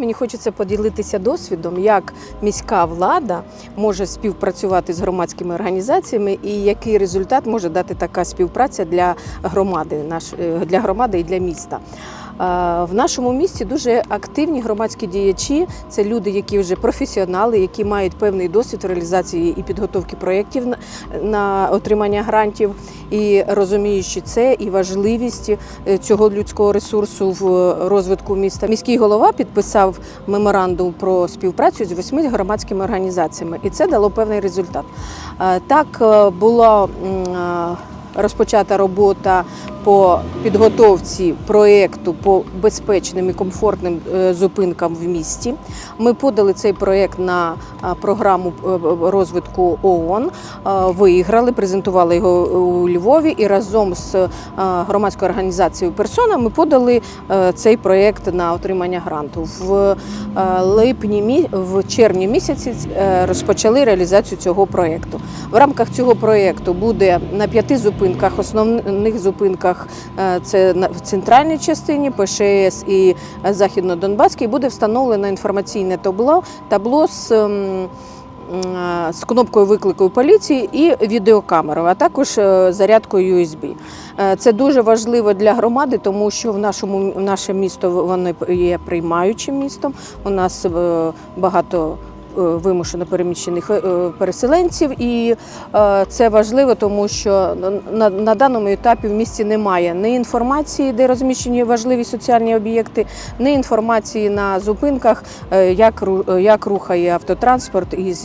Мені хочеться поділитися досвідом, як міська влада може співпрацювати з громадськими організаціями і який результат може дати така співпраця для громади, е, для громади і для міста. Е, В нашому місті дуже активні громадські діячі. Це люди, які вже професіонали, які мають певний досвід реалізації і підготовки проєктів на- отримання грантів, і розуміючи це і важливість е, цього людського ресурсу в розвитку міста. Міський голова підписав меморандум про співпрацю з восьми громадськими організаціями, і це дало певний результат. Е, Так була е, розпочата робота по підготовці проєкту по безпечним і комфортним е, зупинкам в місті. Ми подали цей проєкт на е, програму е, розвитку ООН, виіграли, презентували його у Львові і разом з громадською організацією Персона ми подали цей проєкт на отримання гранту. В липні в червні місяці розпочали реалізацію цього проєкту. В рамках цього проєкту буде на п'яти зупинках, основних зупинках е, це в центральній частині, ПШС і е, Західно-Донбаській, буде встановлено інформаційне табло, табло з. ем, е, З кнопкою виклику поліції і відеокамерою, а також зарядкою USB. Це дуже важливо для громади, тому що в нашому наше місто воно є приймаючим містом. У нас багато вимушено переміщених е, переселенців, і е, це важливо, тому що на, даному етапі в місті немає ні інформації, де розміщені важливі соціальні об'єкти, ні інформації на зупинках, е, як, е, як рухає автотранспорт і з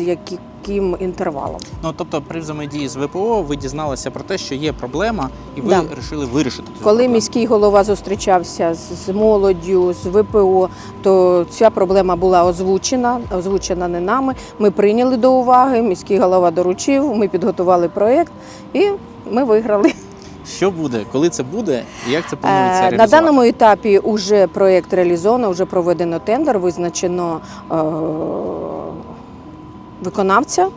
яким інтервалом. Ну тобто, при взаємодії з ВПО ви дізналися про те, що є проблема, і ви Да. вирішили вирішити цю Коли проблему. міський голова зустрічався з молоддю, з ВПО, то ця проблема була озвучена, озвучена не нами. Ми прийняли до уваги. Міський голова доручив. Ми підготували проєкт і ми виграли. Що буде, коли це буде, і як це планується Е, На даному етапі вже проєкт реалізовано, вже проведено тендер, визначено е, виконавця. Е,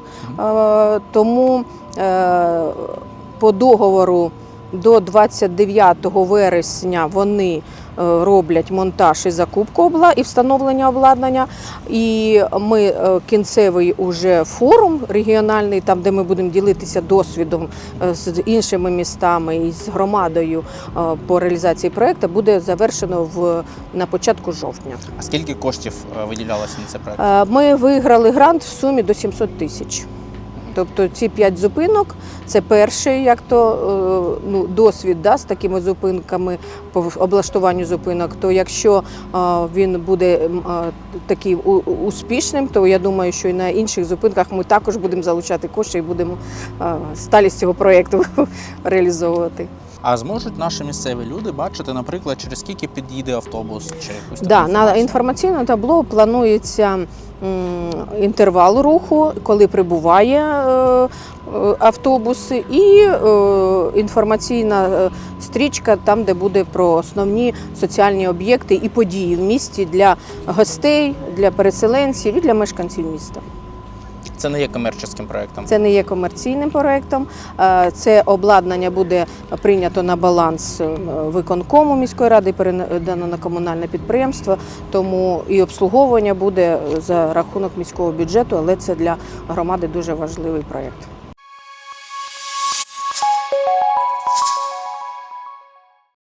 тому е, по договору до 29 вересня вони роблять монтаж і закупку обла і встановлення обладнання. І ми е, кінцевий уже форум регіональний, там де ми будемо ділитися досвідом е, з іншими містами і з громадою е, по реалізації проекту, буде завершено в на початку жовтня. А скільки коштів е, виділялося на цей проект? Е, Ми виграли грант в сумі до 700 тисяч. Тобто ці п'ять зупинок це перший як то е, ну, досвід да, з такими зупинками по облаштуванню зупинок. То якщо е, він буде е, у- успішним, то я думаю, що і на інших зупинках ми також будемо залучати кошти і будемо сталість цього проєкту реалізовувати. А зможуть наші місцеві люди бачити, наприклад, через скільки під'їде автобус чи якусь Да, на інформаційному табло планується інтервал руху, коли прибуває е, е, автобус, і е, інформаційна стрічка там, де буде про основні соціальні об'єкти і події в місті для гостей, для переселенців і для мешканців міста. Це не є комерційним проєктом. Це не є комерційним проєктом. Це обладнання буде прийнято на баланс е, виконкому міської ради, передано на комунальне підприємство. Тому і обслуговування буде за рахунок міського бюджету, але це для громади дуже важливий проєкт.